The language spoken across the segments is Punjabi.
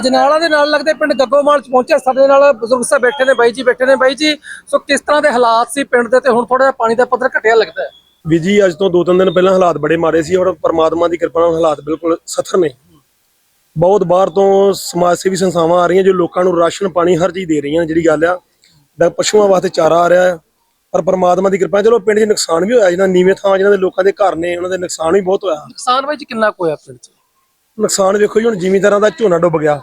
ਅਜਨਾਲਾ ਦੇ ਨਾਲ ਲੱਗਦੇ ਪਿੰਡ ਗੱਗੋਮਾਲ ਚ ਪਹੁੰਚੇ ਸਾਡੇ ਨਾਲ ਬਜ਼ੁਰਗ ਸਾਹਿਬ ਬੈਠੇ ਨੇ ਬਾਈ ਜੀ ਬੈਠੇ ਨੇ। ਬਾਈ ਜੀ ਸੋ ਕਿਸ ਤਰ੍ਹਾਂ ਦੇ ਹਾਲਾਤ ਸੀ ਪਿੰਡ ਦੇ ਤੇ ਹੁਣ ਥੋੜਾ ਜਿਹਾ ਪਾਣੀ ਦਾ ਪੱਧਰ ਘਟਿਆ ਲੱਗਦਾ ਹੈ? ਵੀ ਜੀ ਅੱਜ ਤੋਂ ਦੋ ਤਿੰਨ ਦਿਨ ਪਹਿਲਾਂ ਹਾਲਾਤ ਬੜੇ ਮਾੜੇ ਸੀ ਔਰ ਪਰਮਾਤਮਾ ਦੀ ਕਿਰਪਾ ਨਾਲ ਹਾਲਾਤ ਬਿਲਕੁਲ ਸਥਿਰ ਨੇ। ਬਹੁਤ ਬਾਹਰ ਤੋਂ ਸਮਾਜ ਸੇਵੀ ਸੰਸਥਾਵਾਂ ਆ ਰਹੀਆਂ ਜੋ ਲੋਕਾਂ ਨੂੰ ਰਾਸ਼ਨ ਪਾਣੀ ਹਰ ਚੀਜ਼ ਦੇ ਰਹੀਆਂ ਜਿਹੜੀ ਗੱਲ ਆ। ਦਾ ਪਸ਼ੂਆਂ ਵਾਸਤੇ ਚਾਰਾ ਆ ਰਿਹਾ ਹੈ ਪਰ ਪਰਮਾਤਮਾ ਦੀ ਕਿਰਪਾ ਚਲੋ ਪਿੰਡ 'ਚ ਨੁਕਸਾਨ ਵੀ ਹੋਇਆ ਜਿਹਨਾਂ ਨੀਵੇਂ ਥਾਂ ਜਿਹਨਾਂ ਦੇ ਲੋਕਾਂ ਦੇ ਘਰ ਨੇ ਉਹਨਾਂ ਦੇ ਨੁਕਸਾਨ ਵੀ ਬਹੁਤ ਹੋਇਆ। ਨੁਕਸਾਨ ਜੀ ਕਿੰਨਾ ਕੁ ਹੋਇਆ ਪਿੰਡ ਚ? ਨੁਕਸਾਨ ਵੇਖੋ ਜੀ ਹੁਣ ਜ਼ਿਮੀਂਦਾਰਾਂ ਦਾ ਝੋਨਾ ਡੁੱਬ ਗਿਆ।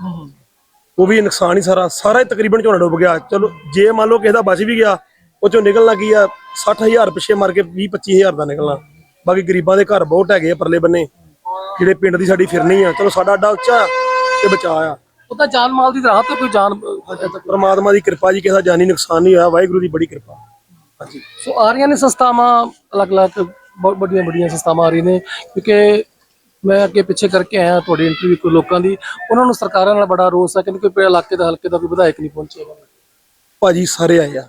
ਉਹ ਵੀ ਨੁਕਸਾਨ ਹੀ ਸਾਰਾ ਸਾਰਾ ਹੀ ਤਕਰੀਬਨ ਝੋਨਾ ਡੁੱਬ ਗਿਆ। ਚਲੋ ਜੇ ਮੰਨ ਲਓ ਕਿਸੇ ਦਾ ਬਚ ਵੀ ਗਿਆ ਉਹ ਚੋਂ ਨਿਕਲਣਾ ਕੀ ਆ? 60000 ਪਿੱਛੇ ਮਾਰ ਕੇ 20 25000 ਦਾ ਨਿਕਲਣਾ। ਬਾਕੀ ਗਰੀਬਾਂ ਦੇ ਘਰ ਬਹੁਤ ਹੈਗੇ ਆ ਪਰਲੇ ਬੰਨੇ। ਜਿਹੜੇ ਪਿੰਡ ਦੀ ਸਾਡੀ ਫਿਰਨੀ ਆ। ਚਲੋ ਸਾਡਾ ਅੱਡਾ ਉੱਚਾ ਤੇ ਬਚਾ ਆ। ਉਹ ਤਾਂ ਜਾਨ ਮਾਲ ਦੀ ਰਾਹਤ ਤੇ ਕੋਈ ਜਾਨ ਪਰਮਾਤਮਾ ਦੀ ਕਿਰਪਾ ਜੀ ਕਿਸੇ ਦਾ ਜਾਨੀ ਨੁਕਸਾਨ ਨਹੀਂ ਹੋਇਆ। ਵਾਹਿਗੁਰੂ ਦੀ ਬੜੀ ਕਿਰਪਾ। ਹਾਂਜੀ। ਸੋ ਆ ਰਹੀਆਂ ਨੇ ਸੰਸਥਾਵਾਂ ਅਲੱਗ-ਅਲੱਗ ਬਹੁਤ ਵੱਡੀਆਂ ਵੱਡੀਆਂ ਸੰਸਥਾਵਾਂ ਆ ਰਹੀਆਂ ਨੇ। ਕਿਉਂਕਿ ਮੈਂ ਅੱਗੇ ਪਿੱਛੇ ਕਰਕੇ ਆਇਆ ਤੁਹਾਡੀ ਇੰਟਰਵਿਊ ਕੋਈ ਲੋਕਾਂ ਦੀ। ਉਹਨਾਂ ਨੂੰ ਸਰਕਾਰਾਂ ਨਾਲ ਬੜਾ ਰੋਸ ਹੈ ਕਿ ਕੋਈ ਇਲਾਕੇ ਦਾ ਹਲਕੇ ਦਾ ਕੋਈ ਵਿਧਾਇਕ ਨਹੀਂ ਪਹੁੰਚਿਆ ਭਾਜੀ, ਸਾਰੇ ਆਏ ਆ।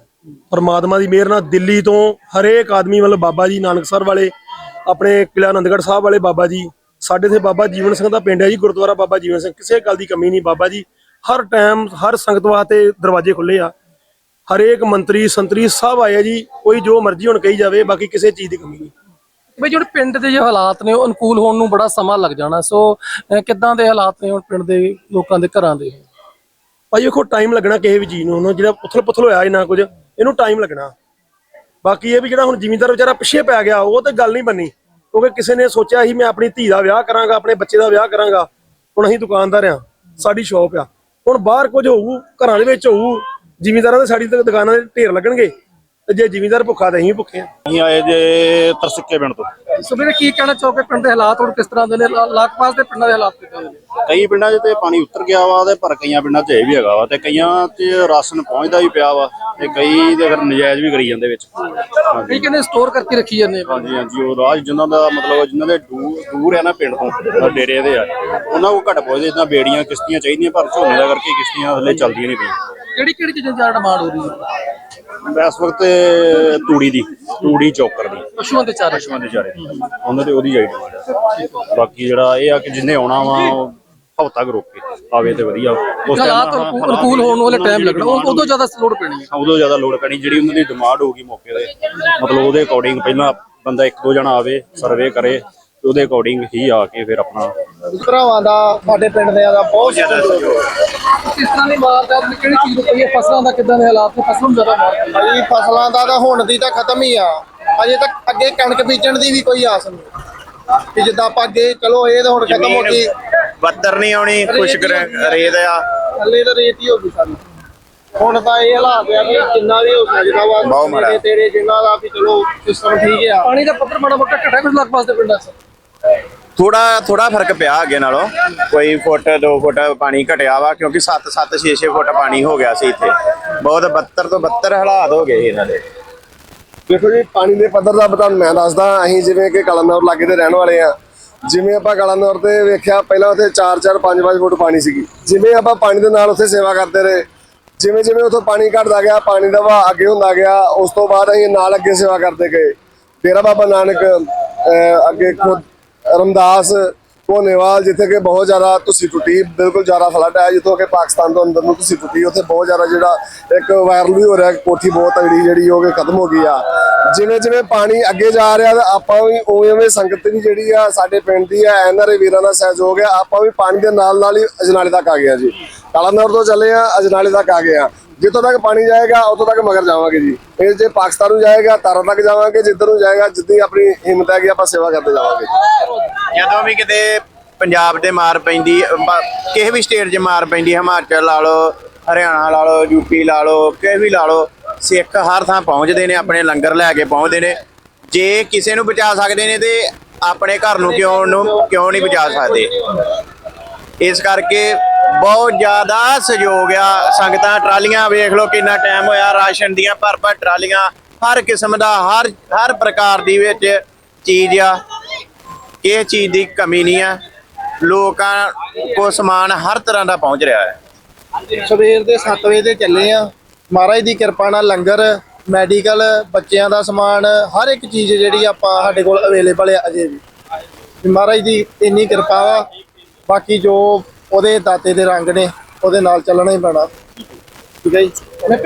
ਪਰਮਾਤਮਾ ਦੀ ਮਿਹਰ ਨਾਲ ਦਿੱਲੀ ਤੋਂ ਹਰੇਕ ਆਦਮੀ ਮਤਲਬ ਬਾਬਾ ਜੀ ਨਾਨਕਸਰ ਵਾਲੇ, ਆਪਣੇ ਕਿਲ੍ਹਾ ਆਨੰਦਗੜ੍ਹ ਸਾਹਿਬ ਵਾਲੇ ਬਾਬਾ ਜੀ, ਸਾਡੇ ਤੇ ਬਾਬਾ ਜੀਵਨ ਸਿੰਘ ਦਾ ਪਿੰਡ ਹੈ ਜੀ, ਗੁਰਦੁਆਰਾ ਬਾਬਾ ਜੀਵਨ ਸਿੰਘ। ਕਿਸੇ ਗੱਲ ਦੀ ਕਮੀ ਨਹੀਂ ਬਾਬਾ ਜੀ। ਹਰ ਟਾਈਮ, ਹਰ ਸੰਗਤ ਵਾਸਤੇ ਦਰਵਾਜ਼ੇ ਖੁੱਲੇ ਆ। ਹਰੇਕ ਮੰਤਰੀ, ਸੰਤਰੀ ਸਭ ਆਏ ਜੀ। ਕੋਈ ਜੋ ਮਰਜ਼ੀ ਹੁਣ ਕਹੀ ਜਾਵੇ, ਬਾਕੀ ਕਿਸੇ ਚੀਜ਼ ਦੀ ਕਮੀ ਨਹੀਂ। ਬਈ ਜਿਹੜੇ ਪਿੰਡ ਦੇ ਜੋ ਹਾਲਾਤ ਨੇ ਉਹ ਅਨੁਕੂਲ ਹੋਣ ਨੂੰ ਬੜਾ ਸਮਾਂ ਲੱਗ ਜਾਣਾ। ਸੋ ਅਹ, ਕਿੱਦਾਂ ਦੇ ਹਾਲਾਤ ਨੇ ਹੁਣ ਪਿੰਡ ਦੇ ਲੋਕਾਂ ਦੇ ਘਰਾਂ ਦੇ? ਭਾਜੀ ਵੇਖੋ ਟਾਈਮ ਲੱਗਣਾ ਕਿਸੇ ਵੀ ਚੀਜ਼ ਨੂੰ। ਉਹਨੂੰ ਜਿਹੜਾ ਉਥਲ ਪੁਥਲ ਹੋਇਆ ਇਹਨਾਂ ਕੁਝ ਇਹਨੂੰ ਟਾਈਮ ਲੱਗਣਾ। ਬਾਕੀ ਇਹ ਵੀ ਜਿਹੜਾ ਹੁਣ ਜ਼ਿਮੀਂਦਾਰ ਵਿਚਾਰਾ ਪਿੱਛੇ ਪੈ ਗਿਆ ਉਹ ਤੇ ਗੱਲ ਨਹੀਂ ਬੰਨੀ ਕਿਉਂਕਿ ਕਿਸੇ ਨੇ ਸੋਚਿਆ ਸੀ ਮੈਂ ਆਪਣੀ ਧੀ ਦਾ ਵਿਆਹ ਕਰਾਂਗਾ ਆਪਣੇ ਬੱਚੇ ਦਾ ਵਿਆਹ ਕਰਾਂਗਾ। ਹੁਣ ਅਸੀਂ ਦੁਕਾਨਦਾਰ ਆ ਸਾਡੀ ਸ਼ਾਪ ਆ। ਹੁਣ ਬਾਹਰ ਕੁਝ ਹੋਊ ਘਰਾਂ ਦੇ ਵਿੱਚ ਹੋਊ ਜ਼ਿਮੀਂਦਾਰਾਂ ਦੇ ਸਾਡੀ ਦੁਕਾਨਾਂ ਦੇ ਢੇਰ ਲੱਗਣਗੇ। ਤੇ ਜੇ ਜ਼ਿਮੀਂਦਾਰ ਭੁੱਖਾ ਤੇ ਅਸੀਂ ਵੀ ਭੁੱਖੇ ਆ ਅਸੀਂ ਆਏ ਜੇ ਤਰਸਿੱਕੇ ਪਿੰਡ ਤੋਂ। ਸੋ ਵੀਰੇ ਕੀ ਕਹਿਣਾ ਚਾਹੋਗੇ? ਪਿੰਡ ਦੇ ਹਾਲਾਤ ਹੁਣ ਕਿਸ ਤਰ੍ਹਾਂ ਦੇ ਨੇ? ਲਾਕਪਾਸ ਦੇ ਪਿੰਡਾਂ ਦੇ ਹਾਲਾਤ ਕਿੱਦਾਂ ਦੇ ਨੇ? ਕਈ ਪਿੰਡਾਂ 'ਚ ਤੇ ਪਾਣੀ ਉਤਰ ਗਿਆ ਵਾ ਤੇ ਪਰ ਕਈਆਂ ਪਿੰਡਾਂ 'ਚ ਇਹ ਵੀ ਹੈਗਾ ਵਾ ਤੇ ਕਈਆਂ 'ਚ ਰਾਸ਼ਨ ਪਹੁੰਚਦਾ ਵੀ ਪਿਆ ਵਾ ਤੇ ਕਈ ਤੇ ਫਿਰ ਨਜਾਇਜ਼ ਵੀ ਕਰੀ ਜਾਂਦੇ ਵਿੱਚ। ਹਾਂਜੀ ਕਈ ਕਹਿੰਦੇ ਸਟੋਰ ਕਰਕੇ ਰੱਖੀ ਜਾਂਦੇ ਆ? ਹਾਂਜੀ ਹਾਂਜੀ ਉਹ ਰਾਜ ਜਿਨ੍ਹਾਂ ਦਾ ਮਤਲਬ ਜਿਨ੍ਹਾਂ ਦੇ ਦੂਰ ਦੂਰ ਹੈ ਨਾ ਪਿੰਡ ਤੋਂ ਡੇਰੇ ਦੇ ਆ ਉਹਨਾਂ ਕੋ ਘੱਟ ਪਹੁੰਚਦੇ ਜਿੱਦਾਂ ਬੇੜੀਆਂ ਕਿਸ਼ਤੀਆਂ ਚਾਹੀਦੀਆਂ ਪਰ ਝੋਨੇ ਦਾ ਕਰਕੇ ਕਿਸ਼ਤੀਆਂ ਹਲੇ ਚੱਲਦੀਆਂ ਨਹੀਂ ਪਈਆਂ। ਕਿਹੜੀ ਕਿਹੜੀ ਚੀਜ਼ਾਂ ਦੀ ਜ਼ਿਆਦਾ ਡਿਮਾਂਡ ਹੋ ਰਹੀ ਹੈ? ਇਸ ਵਕਤ ਤੂੜੀ ਦੀ ਤੂੜੀ ਚੌਕਰ ਦੀ। ਪਸ਼ੂਆਂ ਦੇ ਚਾਰੇ। ਪਸ਼ੂਆਂ ਦੇ ਚਾਰੇ। ਦੀ। ਉਹਨਾਂ ਤੇ ਉਹਦੀ ਜਾਈ ਬਾਕੀ ਜਿਹੜਾ ਇਹ ਆ ਕਿ ਜਿੰਨੇ ਆਉਣਾ ਵਾ ਉਹ ਹਫ਼ਤਾ ਕੁ ਰੁਕ ਕੇ ਆਵੇ ਤੇ ਵਧੀਆ। ਉਸ ਹਾਲਾਤ ਅਨੁਕੂਲ ਹੋਣ ਵਾਲੇ ਟਾਈਮ ਲੱਗਣਾ ਉਹ- ਉਦੋਂ ਜ਼ਿਆਦਾ ਲੋਡ ਪੈਣੀ ਹੈ। ਉਦੋਂ ਜ਼ਿਆਦਾ ਲੋੜ ਪੈਣੀ ਜਿਹੜੀ ਉਹਨਾਂ ਦੀ ਡਿਮਾਂਡ ਹੋਊਗੀ ਮੌਕੇ ਤੇ। ਮਤਲਬ ਉਹਦੇ ਅਕੋਰਡਿੰਗ ਪਹਿਲਾਂ ਬੰਦਾ ਇੱਕ ਦੋ ਜਣਾ ਆਵੇ ਸਰਵੇ ਕਰੇ ਤੇ ਉਹਦੇ ਅਕੋਰਡਿੰਗ ਹੀ ਆ ਕੇ ਫਿਰ ਆਪਣਾ ਭਰਾਵਾਂ ਦਾ ਸਾਡੇ ਪਿੰਡ ਦੇ ਦਾ ਬਹੁਤ ਜ਼ਿਆਦਾ ਕਿਸ ਤਰ੍ਹਾਂ ਦੀ ਮਾਰਦਾਤ ਨੇ ਕਿਹੜੀ ਚੀਜ਼ ਨੂੰ ਕਹੀਏ ਫਸਲਾਂ ਦਾ ਕਿੱਦਾਂ ਦੇ ਹਾਲਾਤ ਨੇ? ਫਸਲਾਂ ਨੂੰ ਜ਼ਿਆਦਾ ਮਾਰ ਪਈ ਹੈ। ਭਾਜੀ ਫਸਲਾਂ ਦਾ ਤਾਂ ਹੁਣ ਦੀ ਤਾਂ ਖਤਮ ਹੀ ਆ। ਅਜੇ ਤੱਕ ਅੱਗੇ ਕਣਕ ਬੀਜਣ ਦੀ ਵੀ ਕੋਈ ਆਸ ਨਹੀਂ। ਕਿ ਜਿੱਦਾਂ ਆਪਾਂ ਅੱਗੇ ਚਲੋ ਇਹ ਤਾਂ ਹੁਣ ਖਤਮ ਹੋ ਗਈ। ਬੱਦਰ ਨਹੀਂ ਆਉਣੀ ਖੁਸ਼ਕ ਰੇਤ ਆ। ਥੱਲੇ ਤਾਂ ਰੇਤ ਹੀ ਹੋ ਗਈ ਸਾਰੀ। ਹੁਣ ਤਾਂ ਇਹ ਹਾਲਾਤ ਆ ਵੀ ਜਿੰਨਾ ਵੀ ਹੋ ਸਕਦਾ ਵਾ ਬਹੁਤ ਮਾੜਾ। ਤੇਰੇ ਤੇਰੇ ਜਿੰਨਾ ਦਾ ਵੀ ਚਲੋ ਸਿਸਟਮ ਠੀਕ ਆ। ਪਾਣੀ ਦਾ ਪੱਧਰ ਮਾੜਾ ਮੋਟਾ ਘਟਿਆ ਕੁਝ ਲਾਕਪਾਸ ਦੇ ਪਿੰਡਾਂ 'ਚ। ਥੋੜਾ ਥੋੜਾ ਫ਼ਰਕ ਪਿਆ ਅੱਗੇ ਨਾਲੋਂ। ਕੋਈ ਫੁੱਟ 2 ਫੁੱਟ ਪਾਣੀ ਘਟਿਆ ਵਾ, ਕਿਉਂਕਿ 7 7 6 6 ਫੁੱਟ ਪਾਣੀ ਹੋ ਗਿਆ ਸੀ ਇੱਥੇ। ਬਹੁਤ 72 ਤੋਂ 72 ਹਾਲਾਤ ਹੋ ਗਏ ਇਹਨਾਂ ਦੇ। ਦੇਖੋ ਜੀ, ਪਾਣੀ ਦੇ ਪੱਧਰ ਦਾ ਤੁਹਾਨੂੰ ਮੈਂ ਦੱਸਦਾ, ਅਸੀਂ ਜਿਵੇਂ ਕਿ ਕਲਨੌਰ ਲਾਗੇ ਦੇ ਰਹਿਣ ਵਾਲੇ ਆ ਜਿਵੇਂ ਆਪਾਂ ਕਲਨੌਰ ਤੇ ਵੇਖਿਆ, ਪਹਿਲਾਂ ਉੱਥੇ 4-4 5-5 ਫੁੱਟ ਪਾਣੀ ਸੀਗੀ। ਜਿਵੇਂ ਆਪਾਂ ਪਾਣੀ ਦੇ ਨਾਲ ਉੱਥੇ ਸੇਵਾ ਕਰਦੇ ਰਹੇ, ਜਿਵੇਂ ਜਿਵੇਂ ਉੱਥੋਂ ਪਾਣੀ ਘਟਦਾ ਗਿਆ, ਪਾਣੀ ਦਾ ਵਹਾ ਅੱਗੇ ਹੁੰਦਾ ਗਿਆ, ਉਸ ਤੋਂ ਬਾਅਦ ਅਸੀਂ ਨਾਲ ਅੱਗੇ ਸੇਵਾ ਕਰਦੇ ਗਏ। ਡੇਰਾ ਬਾਬਾ ਨਾਨਕ ਅੱਗੇ ਖੁਦ ਰਮਦਾਸ ਕੋਨੇਵਾਲ ਜਿੱਥੇ ਕਿ ਬਹੁਤ ਜ਼ਿਆਦਾ ਤੁਸੀਂ ਟੁੱਟੀ, ਬਿਲਕੁਲ ਜ਼ਿਆਦਾ ਫਲੱਡ ਆਇਆ, ਜਿੱਥੋਂ ਕਿ ਪਾਕਿਸਤਾਨ ਤੋਂ ਅੰਦਰ ਨੂੰ ਤੁਸੀਂ ਟੁੱਟੀ, ਉੱਥੇ ਬਹੁਤ ਜ਼ਿਆਦਾ ਜਿਹੜਾ ਇੱਕ ਵਾਇਰਲ ਵੀ ਹੋ ਰਿਹਾ ਕੋਠੀ ਬਹੁਤ ਤਗੜੀ ਜਿਹੜੀ ਹੋ ਕੇ ਖਤਮ ਹੋ ਗਈ ਆ। ਜਿਵੇਂ ਜਿਵੇਂ ਪਾਣੀ ਅੱਗੇ ਜਾ ਰਿਹਾ, ਤਾਂ ਆਪਾਂ ਵੀ ਉਵੇਂ ਉਵੇਂ ਸੰਗਤ ਵੀ ਜਿਹੜੀ ਆ, ਸਾਡੇ ਪਿੰਡ ਦੀ ਆ ਐਨਆਰਏ ਵੀਰਾਂ ਦਾ ਸਹਿਯੋਗ ਆ, ਆਪਾਂ ਵੀ ਪਾਣੀ ਦੇ ਨਾਲ ਨਾਲ ਹੀ ਅਜਨਾਲੇ ਤੱਕ ਆ ਗਏ ਆ ਜੀ। ਕਾਲਾਨੌਰ ਤੋਂ ਚੱਲੇ ਆ, ਅਜਨਾਲੇ ਤੱਕ ਆ ਗਏ ਆ। ਜਿੱਥੋਂ ਤੱਕ ਪਾਣੀ ਜਾਏਗਾ ਉਤੋਂ ਤੱਕ ਮਗਰ ਜਾਵਾਂਗੇ ਜੀ। ਇਹ ਜੇ ਪਾਕਿਸਤਾਨ ਨੂੰ ਜਾਏਗਾ, ਤਾਰਾਂ ਤੱਕ ਜਾਵਾਂਗੇ, ਜਿੱਧਰ ਨੂੰ ਜਾਏਗਾ, ਜਿੱਦੀ ਆਪਣੀ ਹਿੰਮਤ ਹੈਗੀ, ਆਪਾਂ ਸੇਵਾ ਕਰਦੇ ਜਾਵਾਂਗੇ। ਜਦੋਂ ਵੀ ਕਿਤੇ ਪੰਜਾਬ ਤੇ ਮਾਰ ਪੈਂਦੀ ਕਿਸੇ ਵੀ ਸਟੇਟ 'ਚ ਮਾਰ ਪੈਂਦੀ, ਹਿਮਾਚਲ ਲਾ ਲਓ, ਹਰਿਆਣਾ ਲਾ ਲਓ ਯੂਪੀ ਲਾ ਲਓ, ਕਿਸੇ ਵੀ ਲਾ ਲਓ, ਸਿੱਖ ਹਰ ਥਾਂ ਪਹੁੰਚਦੇ ਨੇ, ਆਪਣੇ ਲੰਗਰ ਲੈ ਕੇ ਪਹੁੰਚਦੇ ਨੇ। ਜੇ ਕਿਸੇ ਨੂੰ ਬਚਾ ਸਕਦੇ ਨੇ ਤੇ ਆਪਣੇ ਘਰ ਨੂੰ ਕਿਉਂ ਨੂੰ ਕਿਉਂ ਨਹੀਂ ਬਚਾ ਸਕਦੇ? ਇਸ ਕਰਕੇ ਬਹੁਤ ਜ਼ਿਆਦਾ ਸਹਿਯੋਗ ਆ। ਸੰਗਤਾਂ ਟਰਾਲੀਆਂ ਵੇਖ ਲਓ ਕਿੰਨਾ ਟਾਈਮ ਹੋਇਆ, ਰਾਸ਼ਨ ਦੀਆਂ ਭਰ ਭਰ ਟਰਾਲੀਆਂ, ਹਰ ਕਿਸਮ ਦਾ, ਹਰ ਹਰ ਪ੍ਰਕਾਰ ਦੀ ਵਿੱਚ ਚੀਜ਼ ਆ। ਇਹ ਚੀਜ਼ ਦੀ ਕਮੀ ਨਹੀਂ ਆ। ਲੋਕਾਂ ਕੋ ਸਮਾਨ ਹਰ ਤਰ੍ਹਾਂ ਦਾ ਪਹੁੰਚ ਰਿਹਾ ਹੈ। ਸਵੇਰ ਦੇ 7 ਵਜੇ ਦੇ ਚੱਲੇ ਆ। ਮਹਾਰਾਜ ਦੀ ਕਿਰਪਾ ਨਾਲ ਲੰਗਰ, ਮੈਡੀਕਲ, ਬੱਚਿਆਂ ਦਾ ਸਮਾਨ, ਹਰ ਇੱਕ ਚੀਜ਼ ਜਿਹੜੀ ਆਪਾਂ ਸਾਡੇ ਕੋਲ ਅਵੇਲੇਬਲ ਹੈ ਅਜੇ ਵੀ। ਮਹਾਰਾਜ ਦੀ ਇੰਨੀ ਕਿਰਪਾ ਵਾ। ਬਾਕੀ ਜੋ ਉਹਦੇ ਦਾਤੇ ਦੇ ਰੰਗ ਨੇ ਉਹਦੇ ਨਾਲ ਚੱਲਣਾ ਹੀ ਪੈਣਾ। ਠੀਕ ਹੈ ਜੀ।